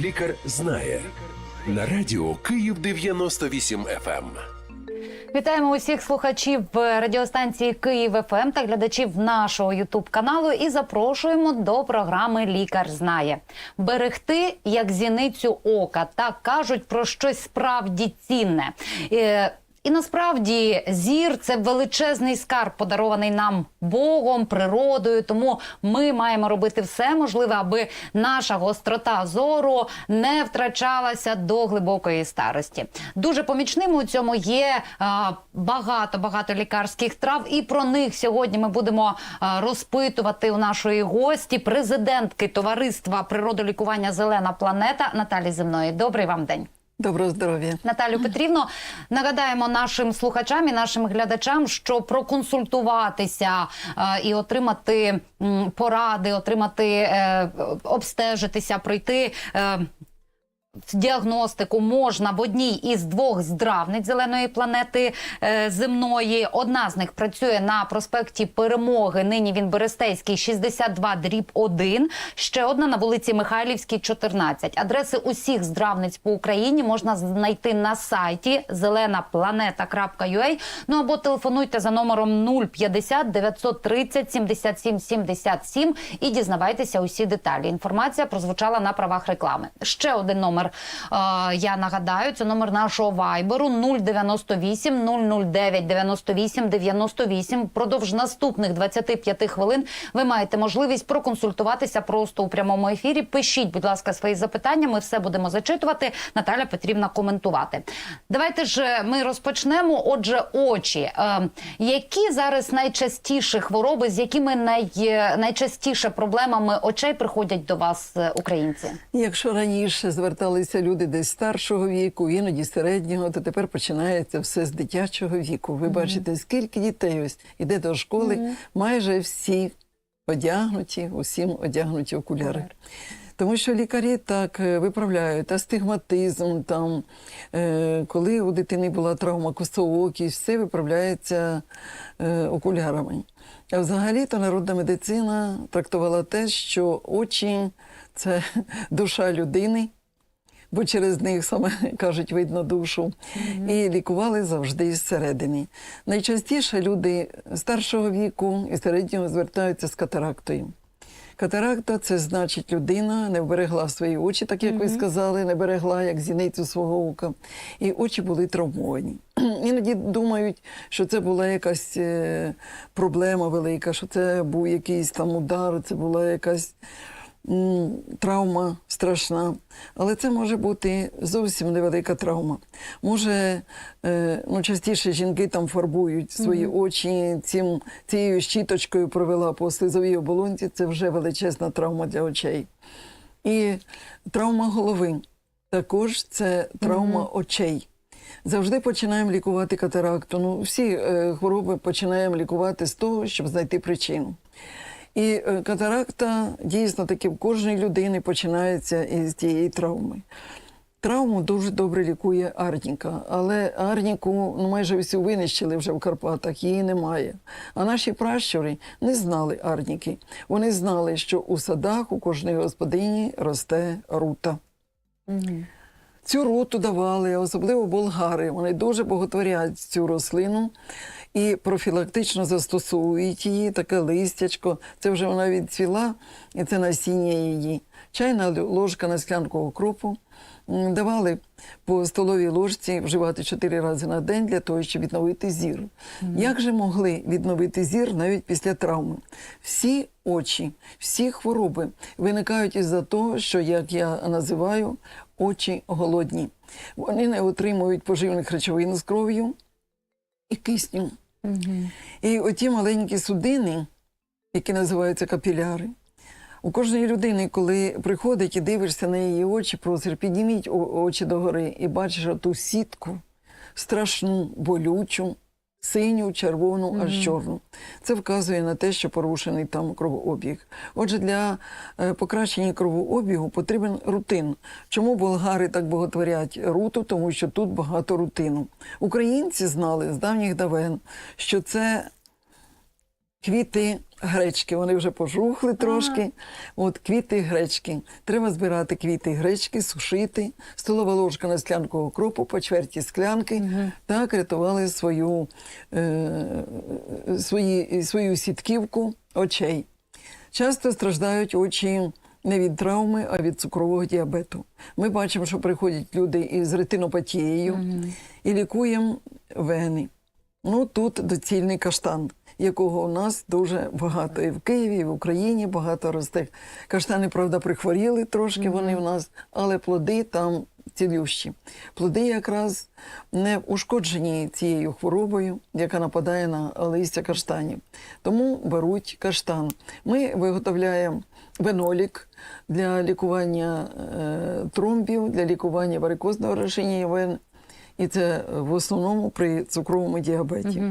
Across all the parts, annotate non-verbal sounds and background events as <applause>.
Лікар знає на радіо Київ 98 FM. Вітаємо усіх слухачів радіостанції Київ ФМ та глядачів нашого Ютуб каналу і запрошуємо до програми Лікар знає берегти як зіницю ока. Так кажуть про щось справді цінне. Е, І насправді зір це величезний скарб, подарований нам Богом, природою. Тому ми маємо робити все можливе, аби наша гострота зору не втрачалася до глибокої старості. Дуже помічними у цьому є багато багато лікарських трав, і про них сьогодні ми будемо розпитувати у нашої гості, президентки товариства природолікування Зелена планета Наталі Земної. Добрий вам день. Доброго здоров'я. Наталю Петрівно, нагадаємо нашим слухачам і нашим глядачам, що проконсультуватися е, і отримати м, поради, отримати е, обстежитися, пройти. Е, Діагностику можна в одній із двох здравниць зеленої планети е, земної. Одна з них працює на проспекті Перемоги. Нині він Берестейський, 62 дріб 1. Ще одна на вулиці Михайлівській, 14. Адреси усіх здравниць по Україні можна знайти на сайті зеленапланета.ua. Ну або телефонуйте за номером 050 930 77 77 і дізнавайтеся усі деталі. Інформація прозвучала на правах реклами. Ще один номер е, я нагадаю, це номер нашого вайберу 098 009 98 98. Впродовж наступних 25 хвилин ви маєте можливість проконсультуватися просто у прямому ефірі. Пишіть, будь ласка, свої запитання. Ми все будемо зачитувати. Наталя Петрівна коментувати. Давайте ж е, ми розпочнемо. Отже, очі. Е, які зараз найчастіші хвороби, з якими най, найчастіше проблемами очей приходять до вас, українці? Якщо раніше зверталися люди десь старшого віку, іноді середнього, то тепер починається все з дитячого віку. Ви бачите, скільки дітей ось іде до школи, майже всі одягнуті, усім одягнуті окуляри. Тому що лікарі так е, виправляють астигматизм, там, е, коли у дитини була травма косоокість, все виправляється е, окулярами. А взагалі-то народна медицина трактувала те, що очі це <laughs> душа людини, бо через них саме <laughs> кажуть видно душу, і лікували завжди зсередини. Найчастіше люди старшого віку і середнього звертаються з катарактою. Катаракта це значить, людина не вберегла свої очі, так як ви сказали, не берегла як зіницю свого ока, і очі були травмовані. <clears throat> Іноді думають, що це була якась е, проблема велика, що це був якийсь там удар, це була якась травма страшна. Але це може бути зовсім невелика травма. Може, е, ну, частіше жінки там фарбують свої очі цим, цією щіточкою провела по слизовій оболонці, це вже величезна травма для очей. І травма голови також це травма очей. Завжди починаємо лікувати катаракту. Ну, всі е, хвороби починаємо лікувати з того, щоб знайти причину. І е, катаракта дійсно таки в кожній людини починається із тієї травми. Травму дуже добре лікує арніка, але арніку ну, майже всю винищили вже в Карпатах, її немає. А наші пращури не знали арніки. Вони знали, що у садах у кожній господині росте рута. Цю руту давали, особливо болгари. Вони дуже боготворять цю рослину і профілактично застосовують її, таке листячко. Це вже вона відцвіла, і це насіння її. Чайна ложка на склянку окропу. Давали по столовій ложці вживати чотири рази на день для того, щоб відновити зір. Як же могли відновити зір навіть після травми? Всі очі, всі хвороби виникають із-за того, що, як я називаю, очі голодні. Вони не отримують поживних речовин з кров'ю і кисню. І оті маленькі судини, які називаються капіляри, у кожної людини, коли приходить і дивишся на її очі, прозір, підніміть очі догори і бачиш ту сітку страшну, болючу, синю, червону, аж чорну. Це вказує на те, що порушений там кровообіг. Отже, для е, покращення кровообігу потрібен рутин. Чому болгари так боготворять руту? Тому що тут багато рутину. Українці знали з давніх давен, що це квіти гречки. Вони вже пожухли трошки. От квіти гречки. Треба збирати квіти гречки, сушити. Столова ложка на склянку окропу, по чверті склянки. Так рятували свою, е, свої, свою сітківку очей. Часто страждають очі не від травми, а від цукрового діабету. Ми бачимо, що приходять люди із ретинопатією і лікуємо вени. Ну тут доцільний каштан, якого у нас дуже багато. І в Києві, і в Україні багато росте. Каштани, правда, прихворіли трошки вони в нас, але плоди там цілющі. Плоди якраз не ушкоджені цією хворобою, яка нападає на листя каштанів. Тому беруть каштан. Ми виготовляємо венолік для лікування е, тромбів, для лікування варикозного розширення вен. І це в основному при цукровому діабеті.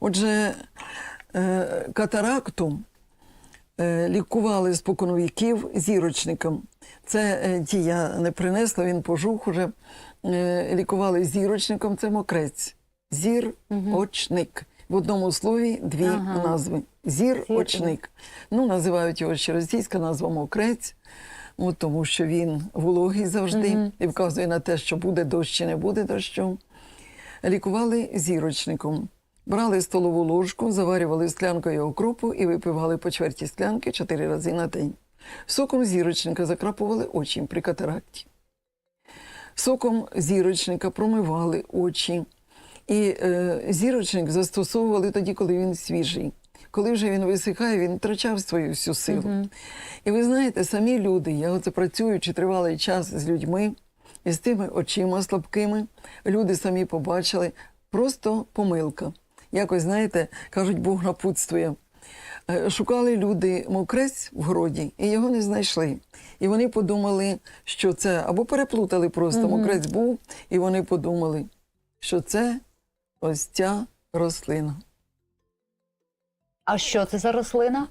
Отже, е, катаракту е, лікували споконвіків зірочником. Це е, ті я не принесла, він пожух уже. Лікували зірочником, це мокрець. Зір-очник. В одному слові дві Ага. назви. Зір-очник. Ну, називають його ще російська назва мокрець. От тому що він вологий завжди і вказує на те, що буде дощ чи не буде дощу. Лікували зірочником. Брали столову ложку, заварювали склянкою окропу і випивали по чверті склянки чотири рази на день. Соком зірочника закрапували очі при катаракті. Соком зірочника промивали очі. І е, зірочник застосовували тоді, коли він свіжий. Коли вже він висихає, він втрачав свою всю силу. І ви знаєте, самі люди, я оце працюючи тривалий час з людьми, і з тими очима слабкими, люди самі побачили просто помилка. Якось, знаєте, кажуть, Бог напутствує. Е, Шукали люди мокрець в городі і його не знайшли. І вони подумали, що це або переплутали просто мокрець був, і вони подумали, що це ось ця рослина. А що це за рослина?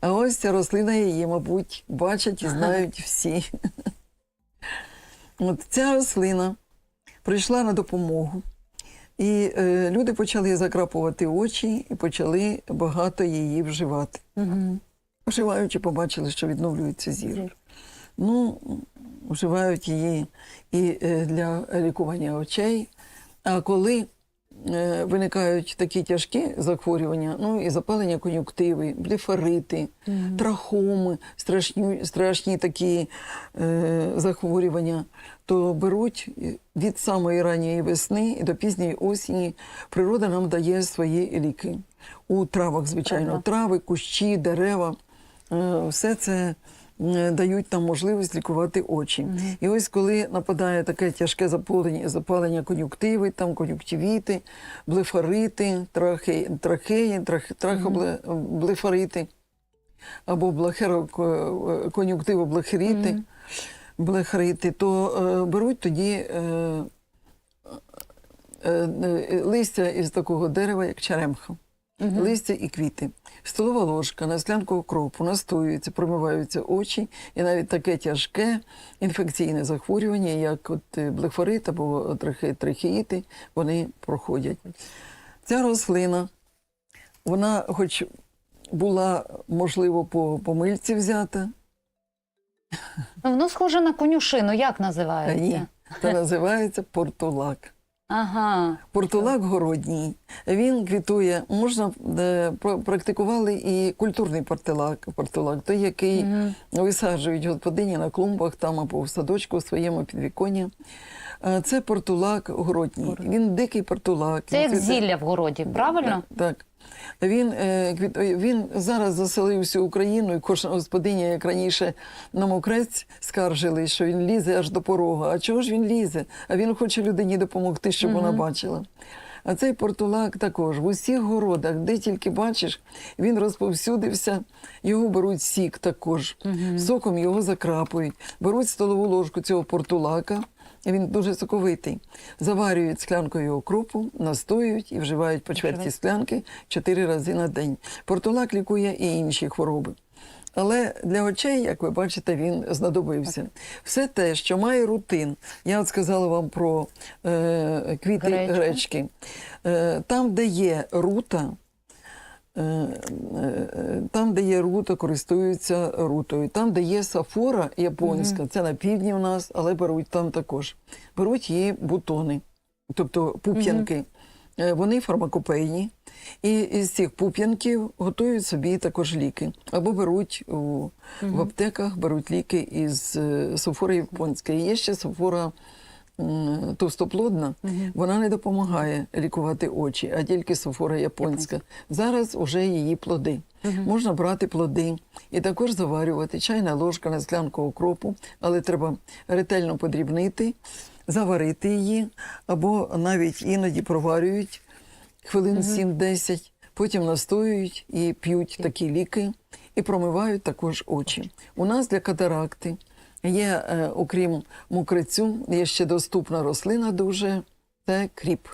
А ось ця рослина її, мабуть, бачать і знають всі. От ця рослина прийшла на допомогу. І е, люди почали закрапувати очі і почали багато її вживати. Угу. Вживаючи, побачили, що відновлюється зір. Ну, вживають її і е, для лікування очей. А коли виникають такі тяжкі захворювання, ну і запалення кон'юктиви, блефарити, трахоми, страшні, страшні такі е, захворювання, то беруть від самої ранньої весни і до пізньої осені природа нам дає свої ліки. У травах, звичайно, Ага. трави, кущі, дерева. Е, Все це е, дають нам можливість лікувати очі. І ось коли нападає таке тяжке запалення, запалення кон'юктиви, там кон'юктивіти, блефарити, трахеї, трахеї, трах, трахоблефарити або блахеро- кон'юктивоблехеріти, блехарити, то е, беруть тоді е, е, е, листя із такого дерева, як черемха. Листя і квіти. Столова ложка на склянку окропу настоюється, промиваються очі, і навіть таке тяжке інфекційне захворювання, як от е, блефорит або трахе- трахеїти, вони проходять. Ця рослина, вона, хоч була, можливо, по помильці взята, Ну, Воно схоже на конюшину. Як а ні, називається? це називається портулак. Ага. Портулак городній. Він квітує. Можна е, практикували і культурний портулак, портулак той, який висаджують господині на клумбах там або в садочку в своєму підвіконні. Е, Це портулак городній. Він дикий портулак. Це як зілля в городі, правильно? так. Він, е, він зараз заселив всю Україну, і кожна господиня, як раніше на мокрець скаржили, що він лізе аж до порога. А чого ж він лізе? А він хоче людині допомогти, щоб вона бачила. А цей портулак також в усіх городах, де тільки бачиш, він розповсюдився, його беруть сік також, соком його закрапують, беруть столову ложку цього портулака. Він дуже соковитий. Заварюють склянкою окропу, настоюють і вживають по чверті склянки чотири рази на день. Портулак лікує і інші хвороби. Але для очей, як ви бачите, він знадобився. Все те, що має рутин. Я от сказала вам про е, квіти гречки. Е, там, де є рута, там, де є рута, користуються рутою. Там, де є сафора японська, це на півдні у нас, але беруть там також. Беруть її бутони, тобто пуп'янки. Е, Вони фармакопейні. І із цих пуп'янків готують собі також ліки. Або беруть у, в аптеках беруть ліки із е, софори японської. Є ще софора товстоплодна, вона не допомагає лікувати очі, а тільки софора японська. Зараз уже її плоди. Можна брати плоди і також заварювати. Чайна ложка на склянку окропу, але треба ретельно подрібнити, заварити її, або навіть іноді проварюють хвилин 7-10, потім настоюють і п'ють такі. ліки, і промивають також очі. У нас для катаракти є, е, окрім мукрицю, є ще доступна рослина дуже це кріп.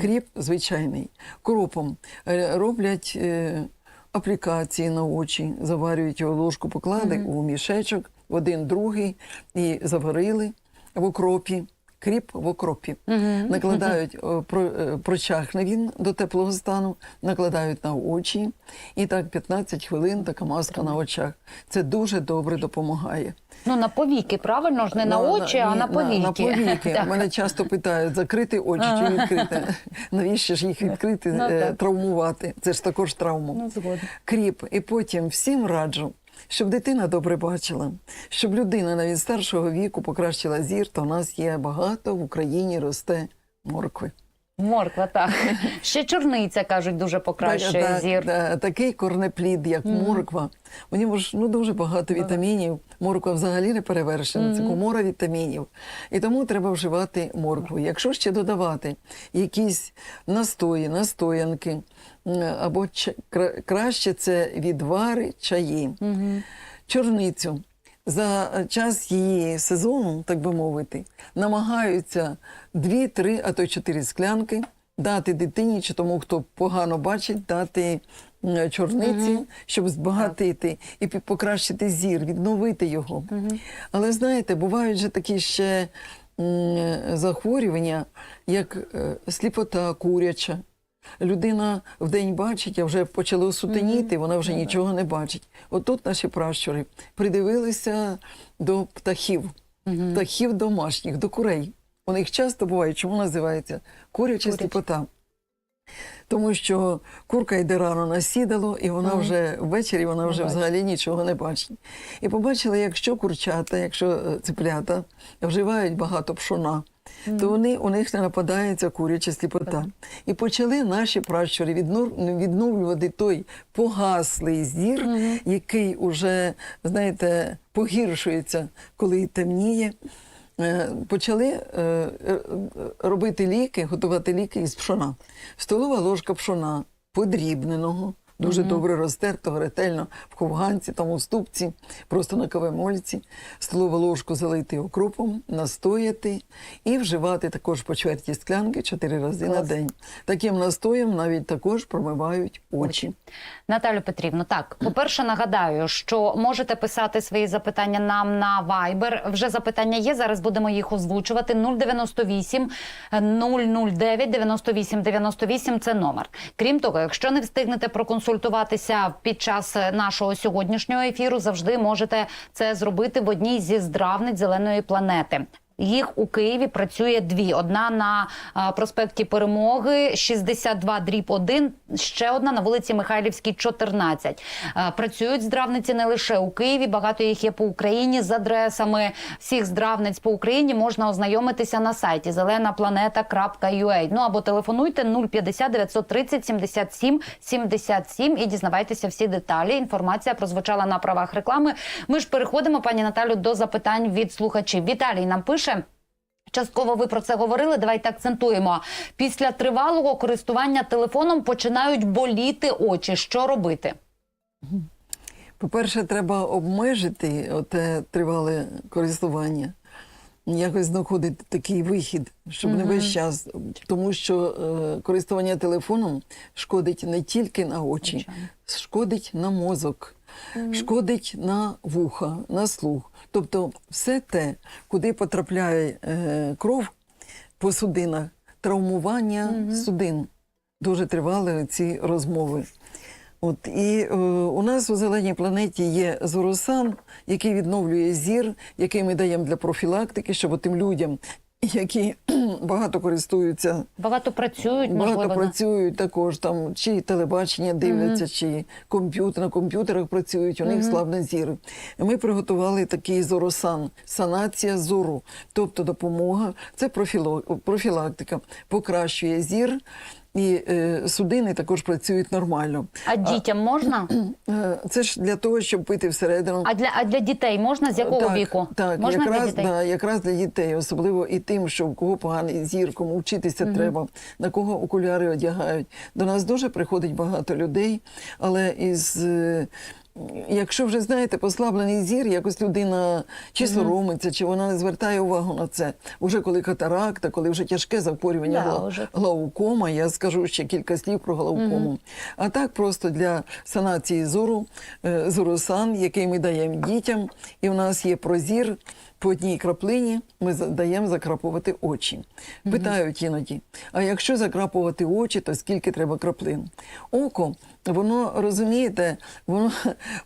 Кріп звичайний. Кропом е, роблять е, аплікації на очі, заварюють його ложку, поклали у мішечок, один другий і заварили в окропі. Кріп в окропі. Накладають, о, про, е, прочахне він до теплого стану, накладають на очі, і так 15 хвилин така маска на очах. Це дуже добре допомагає. Ну на повіки, правильно ж не на Ну, очі, а ні, на повіки. На, повіки. <laughs> Мене часто питають, закрити очі чи відкрити. <laughs> Навіщо ж їх відкрити, Ну, е, травмувати? Це ж також травма. Ну. Кріп. І потім всім раджу, щоб дитина добре бачила, щоб людина навіть старшого віку покращила зір, то в нас є багато в Україні росте моркви. Морква, так. <laughs> Ще чорниця, кажуть, дуже покращує Так, зір. да, такий корнеплід, як морква. У ньому ж ну, дуже багато вітамінів. Морква взагалі не перевершена, це комора вітамінів. І тому треба вживати моркву. Якщо ще додавати якісь настої, настоянки, або кра- краще це відвари, чаї, чорницю. За час її сезону, так би мовити, намагаються 2-3, а то й 4 склянки дати дитині чи тому, хто погано бачить, дати чорниці, щоб збагатити і покращити зір, відновити його. Але знаєте, бувають же такі ще захворювання, як е, сліпота куряча. Людина вдень бачить, а вже почало сутеніти, вона вже нічого не бачить. Отут наші пращури придивилися до птахів, птахів домашніх, до курей. У них часто буває, чому називається куряча сліпота. Тому що курка йде рано на сідало, і вона вже ввечері вона вже взагалі нічого не бачить. І побачили, якщо курчата, якщо е, цеплята вживають багато пшона, то вони, у них не нападається куряча сліпота. І почали наші пращури відновлювати той погаслий зір, який уже, знаєте, погіршується, коли темніє. Е, Почали е, е, робити ліки, готувати ліки із пшона. Столова ложка пшона подрібненого, дуже добре розтертого, ретельно в ковганці, там у ступці, просто на кавемольці. Столову ложку залити окропом, настояти і вживати також по чверті склянки чотири рази на день. Таким настоєм навіть також промивають очі. Наталю Петрівну, так, по-перше, нагадаю, що можете писати свої запитання нам на Viber. Вже запитання є. Зараз будемо їх озвучувати. 098 009 98 98 – це номер. Крім того, якщо не встигнете проконсультуватися під час нашого сьогоднішнього ефіру, завжди можете це зробити в одній зі здравниць зеленої планети. Їх у Києві працює дві: одна на проспекті Перемоги, 62 дріб 1, ще одна на вулиці Михайлівській, 14. А, Працюють здравниці не лише у Києві, багато їх є по Україні з адресами всіх здравниць по Україні. Можна ознайомитися на сайті zelenaplaneta.ua. Ну або телефонуйте 050 930 77 77 і дізнавайтеся всі деталі. Інформація прозвучала на правах реклами. Ми ж переходимо, пані Наталю, до запитань від слухачів. Віталій нам пише. Частково ви про це говорили. Давайте акцентуємо. Після тривалого користування телефоном починають боліти очі. Що робити? По-перше, треба обмежити те тривале користування, якось знаходити такий вихід, щоб не весь час. Тому що е, користування телефоном шкодить не тільки на очі, шкодить на мозок, шкодить на вуха, на слух. Тобто, все те, куди потрапляє е, кров по судинах, травмування судин. Дуже тривали ці розмови. От і е, у нас у зеленій планеті є зоросан, який відновлює зір, який ми даємо для профілактики, щоб тим людям, які <clears throat> багато користуються Багато працюють, Багато можливо. да? працюють також там, чи телебачення дивляться, чи комп'ютер на комп'ютерах працюють. У них слабне зір. Ми приготували такий зоросан, санація зору, тобто допомога. Це профіло- профілактика, покращує зір. І е, судини також працюють нормально. А дітям можна? Е, <clears throat> Це ж для того, щоб пити всередину. А для, а для дітей можна? З якого так, віку? Так, можна якраз, для дітей? Да, якраз для дітей, особливо і тим, що у кого поганий зір, кому вчитися треба, на кого окуляри одягають. До нас дуже приходить багато людей, але із. Якщо вже знаєте, послаблений зір, якось людина чи соромиться, чи вона не звертає увагу на це. Уже коли катаракта, коли вже тяжке захворювання Да, гла- глаукома, я скажу ще кілька слів про глаукому. А так просто для санації зору, е, зоросан, який ми даємо дітям, і в нас є прозір. По одній краплині ми даємо закрапувати очі. Питають іноді, а якщо закрапувати очі, то скільки треба краплин? Око, воно розумієте, воно,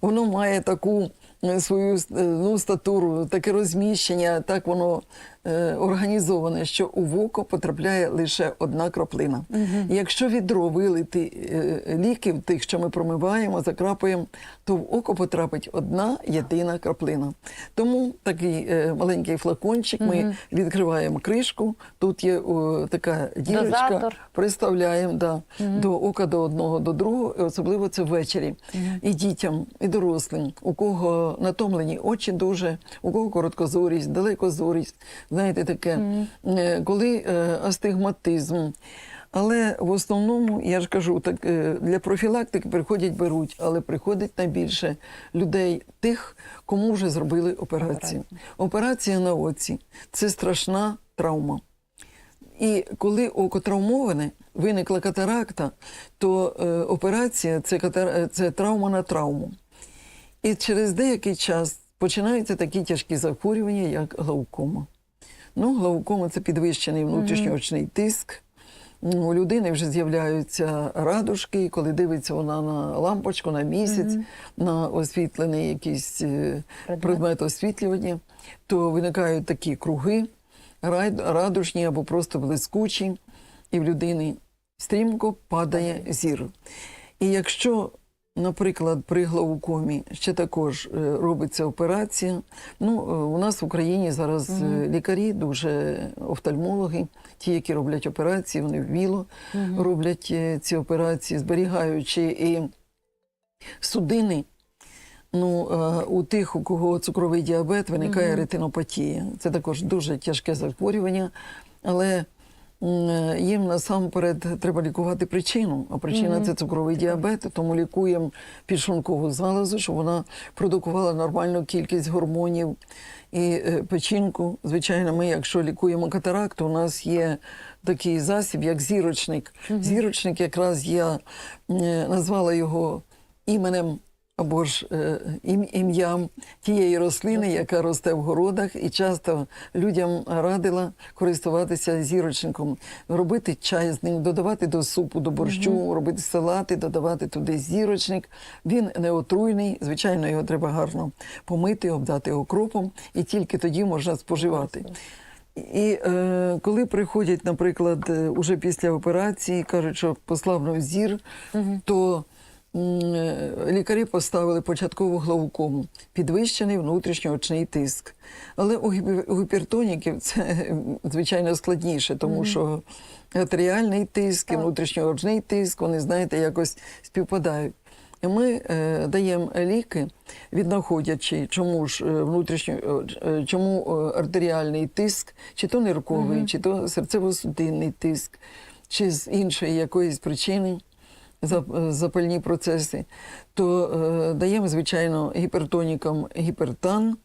воно має таку е, свою е, ну, статуру, таке розміщення, так воно е, організоване, що у око потрапляє лише одна краплина. І Якщо відро вилити е, ліків, тих, що ми промиваємо, закрапуємо, то в око потрапить одна єдина краплина. Тому такий е, маленький флакончик, ми відкриваємо кришку, тут є о, така дірочка, Дозатор. приставляємо да, до ока до одного, до другого, особливо це ввечері. І дітям, і дорослим, у кого натомлені очі дуже, у кого короткозорість, далекозорість, знаєте, таке, е, коли е, астигматизм. Але в основному, я ж кажу, так е, для профілактики приходять, беруть, але приходить найбільше людей тих, кому вже зробили операцію. Операція на оці це страшна травма. І коли око травмоване, виникла катаракта, то е, операція це, катар... це травма на травму. І через деякий час починаються такі тяжкі захворювання, як глаукома. Ну, глаукома це підвищений внутрішньоочний тиск. У людини вже з'являються радужки, коли дивиться вона на лампочку, на місяць, на освітлений якийсь е, Предмет. предмет освітлювання, то виникають такі круги, радужні або просто блискучі, і в людини стрімко падає зір. І якщо, наприклад, при глаукомі ще також е, робиться операція, ну, е, у нас в Україні зараз е, лікарі, дуже офтальмологи, ті, які роблять операції, вони вміло роблять е, ці операції, зберігаючи і судини. Ну, у тих, у кого цукровий діабет, виникає ретинопатія. Це також дуже тяжке захворювання, але їм насамперед треба лікувати причину. А причина це цукровий діабет, тому лікуємо підшлункову залозу, щоб вона продукувала нормальну кількість гормонів і е, печінку. Звичайно, ми, якщо лікуємо катаракту, у нас є такий засіб, як зірочник. Зірочник, якраз я е, назвала його іменем або ж е, ім'ям тієї рослини, яка росте в городах, і часто людям радила користуватися зірочником, робити чай з ним, додавати до супу, до борщу, робити салати, додавати туди зірочник. Він не отруйний, звичайно, його треба гарно помити, обдати окропом, і тільки тоді можна споживати. І е, коли приходять, наприклад, е, уже після операції, кажуть, що послабнув зір, то м, е, лікарі поставили початкову глаукому, підвищений внутрішньоочний тиск. Але у, гіпер- гіпертоніків це звичайно складніше, тому що артеріальний тиск і внутрішньоочний тиск, вони, знаєте, якось співпадають. Ми е, даємо ліки, віднаходячи, чому ж е, внутрішньо, е, е, чому е, артеріальний тиск, чи то нирковий, чи то серцево-судинний тиск, чи з іншої якоїсь причини. е, запальні процеси, то е, даємо, звичайно, гіпертонікам гіпертан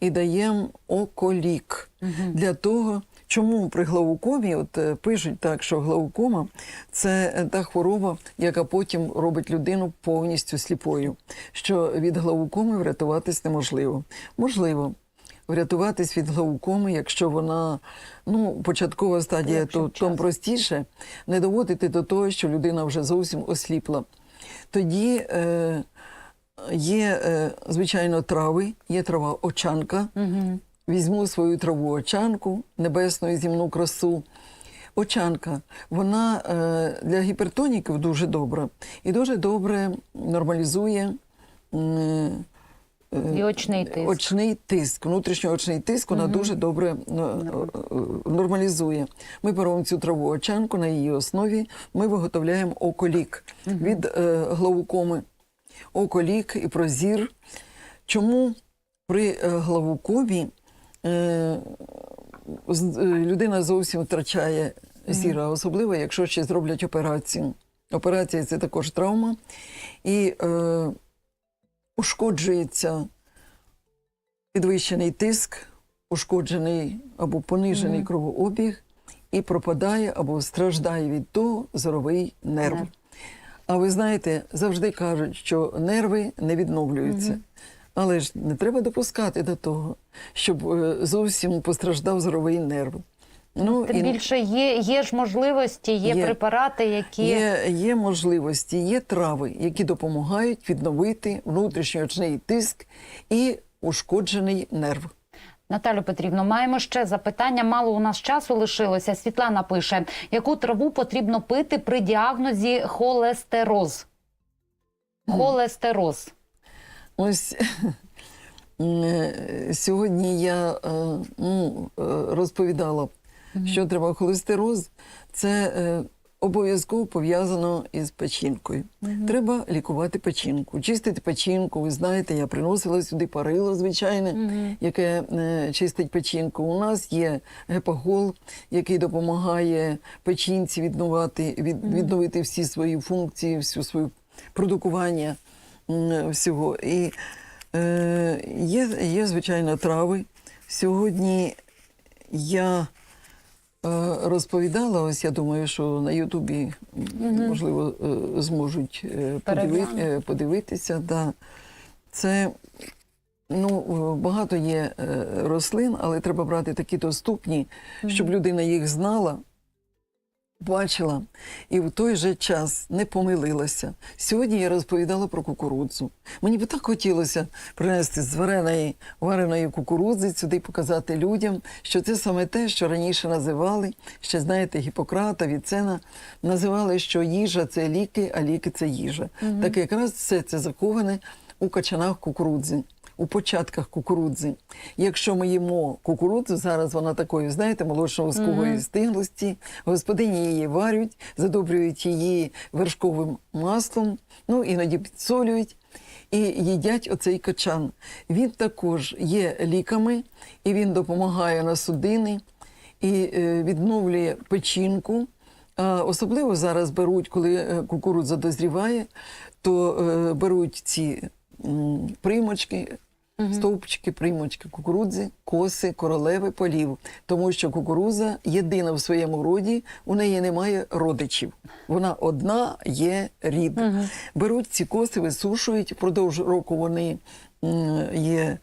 і даємо околік для того. Чому при глаукомі от е, пишуть так, що глаукома це е, та хвороба, яка потім робить людину повністю сліпою, що від глаукоми врятуватись неможливо. Можливо, врятуватись від глаукоми, якщо вона ну, початкова стадія, то вчасно. тим простіше не доводити до того, що людина вже зовсім осліпла. Тоді е, є, е, звичайно, трави, є трава очанка. Угу. Візьму свою траву очанку, небесну і земну красу. Очанка, вона е, для гіпертоніків дуже добра і дуже добре нормалізує е, І очний тиск. очний тиск, внутрішньоочний тиск, вона дуже добре е, е, нормалізує. Ми беремо цю траву очанку, на її основі ми виготовляємо околік від е, глаукоми. Околік і прозір. Чому при е, глаукомі е, е, людина зовсім втрачає зіра, особливо якщо ще зроблять операцію. Операція це також травма. І е, ушкоджується підвищений тиск, ушкоджений або понижений кровообіг, і пропадає або страждає від того зоровий нерв. Нерв. А ви знаєте, завжди кажуть, що нерви не відновлюються. Але ж не треба допускати до того, щоб е, зовсім постраждав зоровий нерв. Ну, Тим більше є, є ж можливості, є, Є. препарати, які Є, є можливості, є трави, які допомагають відновити внутрішньоочний тиск і ушкоджений нерв. Наталю Петрівно, маємо ще запитання. Мало у нас часу лишилося. Світлана пише: яку траву потрібно пити при діагнозі холестероз? Холестероз. Ось <laughs> е, сьогодні я е, ну, е, розповідала, що треба холестероз. Це е, обов'язково пов'язано із печінкою. Треба лікувати печінку, чистити печінку. Ви знаєте, я приносила сюди парило звичайне, яке е, чистить печінку. У нас є гепагол, який допомагає печінці відновити, від, відновити всі свої функції, всю свою продукування м, всього. І е, є, є, звичайно, трави. Сьогодні я е, розповідала, ось я думаю, що на Ютубі, можливо, е, зможуть е, подиви, е, подивитися. Да. Це ну, е, багато є е, рослин, але треба брати такі доступні, щоб людина їх знала бачила і в той же час не помилилася. Сьогодні я розповідала про кукурудзу. Мені би так хотілося принести з вареної, вареної кукурудзи сюди показати людям, що це саме те, що раніше називали, ще знаєте, Гіппократа, Віцена, називали, що їжа це ліки, а ліки це їжа. Так якраз все це заковане у качанах кукурудзи. У початках кукурудзи. Якщо ми їмо кукурудзу, зараз вона такої, знаєте, молочно-воскової стиглості, господині її варять, задобрюють її вершковим маслом, ну іноді підсолюють і їдять оцей качан. Він також є ліками, і він допомагає на судини і е, відновлює печінку. Особливо зараз беруть, коли е, кукурудза дозріває, то е, беруть ці примочки, стовпчики, примочки кукурудзи, коси, королеви, полів. Тому що кукурудза єдина в своєму роді, у неї немає родичів. Вона одна є рід. Беруть ці коси, висушують, впродовж року вони є.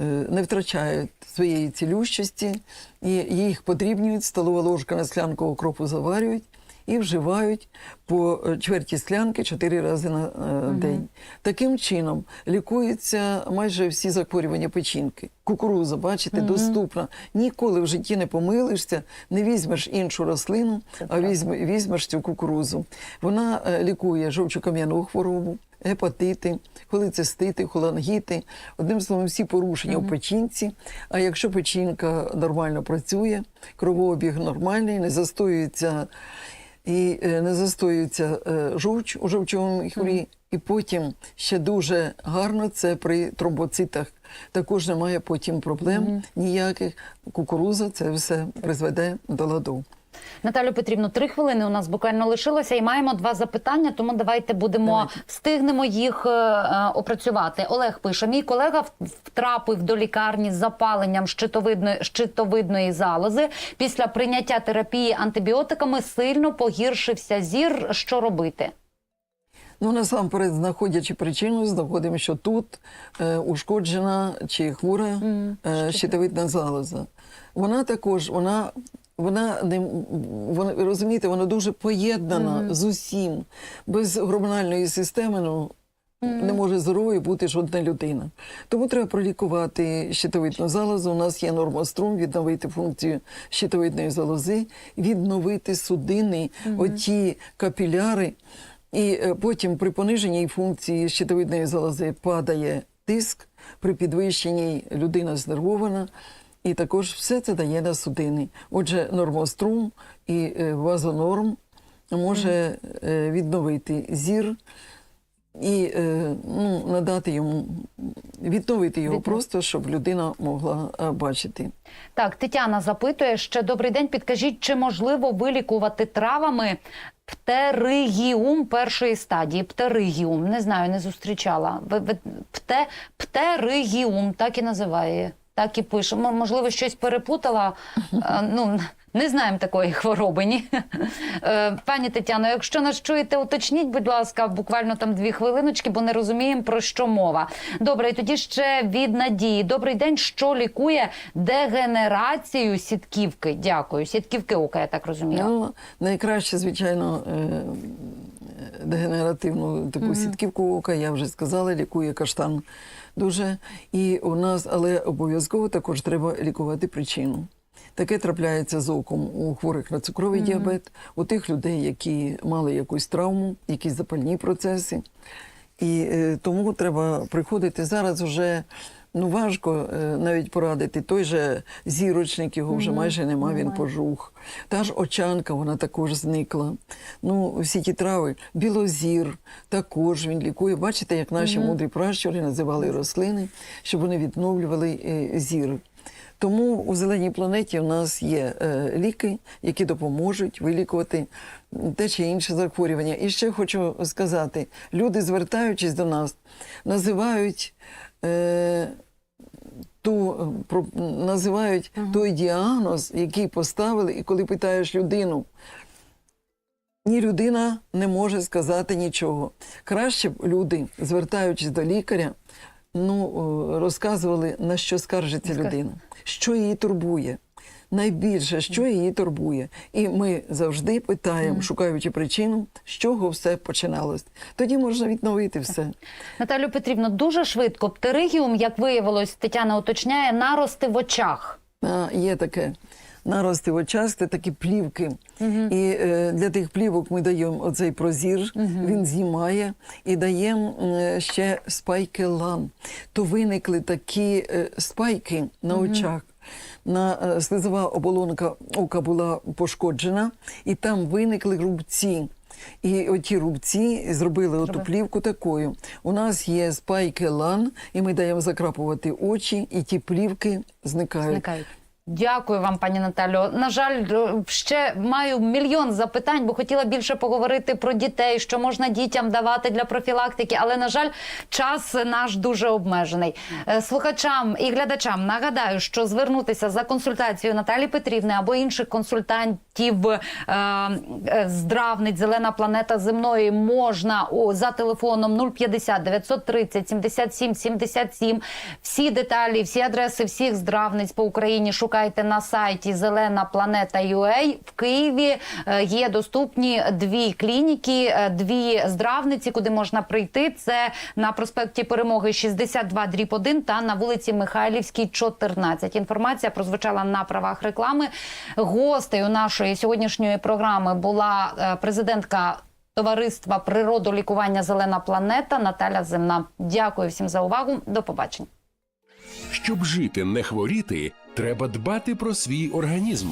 е, Не втрачають своєї цілющості, і їх подрібнюють, столова ложка на склянку окропу заварюють і вживають по е, чверті склянки чотири рази на е, день. Таким чином лікуються майже всі захворювання печінки. Кукуруза, бачите, доступна. Ніколи в житті не помилишся, не візьмеш іншу рослину, а візьме, візьмеш цю кукурузу. Вона е, лікує жовчокам'яну хворобу. Гепатити, холецистити, холангіти, одним словом, всі порушення в печінці. А якщо печінка нормально працює, кровообіг нормальний, не застоюється і е, не застоюється е, жовч у жовчовому міхурі. І потім ще дуже гарно це при тромбоцитах. Також немає потім проблем ніяких. Кукуруза це все призведе до ладу. Наталю Петрівну, три хвилини у нас буквально лишилося, і маємо два запитання. Тому давайте будемо встигнемо їх е, е, опрацювати. Олег пише: мій колега втрапив до лікарні з запаленням щитовидної щитовидної залози. Після прийняття терапії антибіотиками сильно погіршився зір. Що робити? Ну, насамперед, знаходячи причину, знаходимо, що тут е, ушкоджена чи хвора е, щитовидна залоза. Вона також, вона, вона не вона, розумієте, вона дуже поєднана з усім. Без гормональної системи ну, не може здоровою бути жодна людина. Тому треба пролікувати щитовидну залозу. У нас є нормострум, відновити функцію щитовидної залози, відновити судини, оті капіляри. І е, потім при пониженій функції щитовидної залози падає тиск, при підвищенні людина знервована. І також все це дає на судини. Отже, нормострум і е, вазонорм може е, відновити зір і е, ну, надати йому, відновити його просто, щоб людина могла бачити. Так, Тетяна запитує ще добрий день. Підкажіть, чи можливо вилікувати травами птеригіум першої стадії? Птеригіум, не знаю, не зустрічала. Пте, птеригіум, так і називає, так і пише. М- Можливо, щось перепутала. Е, Ну, не знаємо такої хвороби, ні? Е, Пані Тетяно, якщо нас чуєте, уточніть, будь ласка, буквально там дві хвилиночки, бо не розуміємо, про що мова. Добре, і тоді ще від Надії. Добрий день, що лікує дегенерацію сітківки? Дякую. Сітківки ока, я так розумію. Ну, найкраще, звичайно, е, дегенеративну таку сітківку ока, я вже сказала, лікує каштан дуже. І у нас, але обов'язково також треба лікувати причину. Таке трапляється з оком у хворих на цукровий діабет, у тих людей, які мали якусь травму, якісь запальні процеси. І е, тому треба приходити зараз вже. Ну, важко е, навіть порадити. Той же зірочник його вже майже нема, він пожух. Та ж очанка, вона також зникла. Ну, всі ті трави, білозір також він лікує. Бачите, як наші мудрі пращури називали рослини, щоб вони відновлювали е, зір. Тому у зеленій планеті у нас є е, ліки, які допоможуть вилікувати те чи інше захворювання. І ще хочу сказати: люди, звертаючись до нас, називають. Е, ту, е, про, називають той діагноз, який поставили, і коли питаєш людину, ні людина не може сказати нічого. Краще б люди, звертаючись до лікаря, ну, е, розказували, на що скаржиться людина, що її турбує. Найбільше, що її турбує. І ми завжди питаємо, шукаючи причину, з чого все починалось. Тоді можна відновити все. Наталю Петрівно, дуже швидко. Птеригіум, як виявилось, Тетяна уточняє, нарости в очах. А, є таке. Нарости в очах, це такі плівки. І е, для тих плівок ми даємо оцей прозір, він знімає і даємо е, ще спайкелан. То виникли такі е, спайки на очах. На е, слизова оболонка ока була пошкоджена, і там виникли рубці. І оті рубці зробили оту плівку такою. У нас є спайки лан, і ми даємо закрапувати очі, і ті плівки зникають. Зникають. Дякую вам, пані Наталю. На жаль, е, ще маю мільйон запитань, бо хотіла більше поговорити про дітей, що можна дітям давати для профілактики, але на жаль, час наш дуже обмежений. Е, Слухачам і глядачам нагадаю, що звернутися за консультацією Наталі Петрівни або інших консультантів е, е, здравниць Зелена планета земної можна у, за телефоном 050 930 77 77. Всі деталі, всі адреси всіх здравниць по Україні шукайте на сайті Зелена Планета UA. В Києві е, є доступні дві клініки, дві здравниці, куди можна прийти. Це на проспекті Перемоги 62 дріб 1 та на вулиці Михайлівській 14. Інформація прозвучала на правах реклами. Гостею нашої сьогоднішньої програми була е, президентка. Товариства природолікування Зелена планета Наталя Земна. Дякую всім за увагу. До побачення. Щоб жити, не хворіти, треба дбати про свій організм.